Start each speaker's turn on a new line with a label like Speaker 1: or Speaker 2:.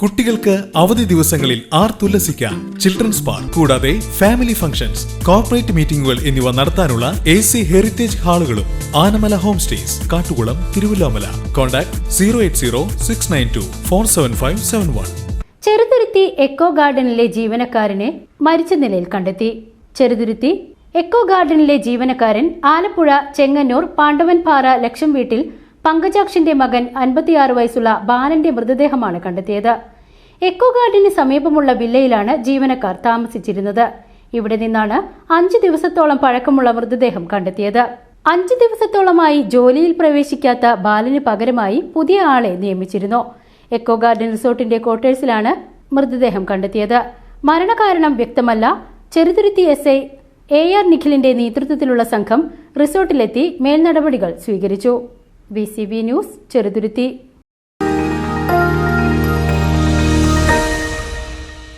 Speaker 1: കുട്ടികൾക്ക് അവധി ദിവസങ്ങളിൽ ആർ തുല്ലസിക്കാം. ചിൽഡ്രൻസ് പാർക്ക് കൂടാതെ ഫാമിലി ഫംഗ്ഷൻസ് കോർപ്പറേറ്റ് മീറ്റിംഗുകൾ എന്നിവ നടത്താനുള്ള A C heritage ഹാളുകളും Anamala home stays Kattukulam Thiruvillwamala. Contact zero eight zero six nine two four seven five seven one
Speaker 2: Cheruthuruthy eco ഗാർഡനിലെ ജീവനക്കാരനെ മരിച്ച നിലയിൽ കണ്ടെത്തി. ചെറുതുരുത്തി എക്കോ ഗാർഡനിലെ ജീവനക്കാരൻ ആലപ്പുഴ ചെങ്ങന്നൂർ പാണ്ഡവൻപാറ ലക്ഷം വീട്ടിൽ പങ്കജാക്ഷന്റെ മകൻ അൻപത്തിയാറ് വയസ്സുള്ള ബാലന്റെ മൃതദേഹമാണ് കണ്ടെത്തിയത്. എക്കോ ഗാർഡന് സമീപമുള്ള വില്ലയിലാണ് ജീവനക്കാർ താമസിച്ചിരുന്നത്. ഇവിടെ നിന്നാണ് അഞ്ച് ദിവസത്തോളം പഴക്കമുള്ള മൃതദേഹം കണ്ടെത്തിയത്. അഞ്ച് ദിവസത്തോളമായി ജോലിയിൽ പ്രവേശിക്കാത്ത ബാലന് പകരമായി പുതിയ ആളെ നിയമിച്ചിരുന്നു. എക്കോ ഗാർഡൻ റിസോർട്ടിന്റെ ക്വാർട്ടേഴ്സിലാണ് മൃതദേഹം കണ്ടെത്തിയത്. മരണകാരണം വ്യക്തമല്ല. Cheruthuruthy S I A R നിഖിലിന്റെ നേതൃത്വത്തിലുള്ള സംഘം റിസോർട്ടിലെത്തി മേൽനടപടികൾ സ്വീകരിച്ചു. B C B news Cheruthuruthy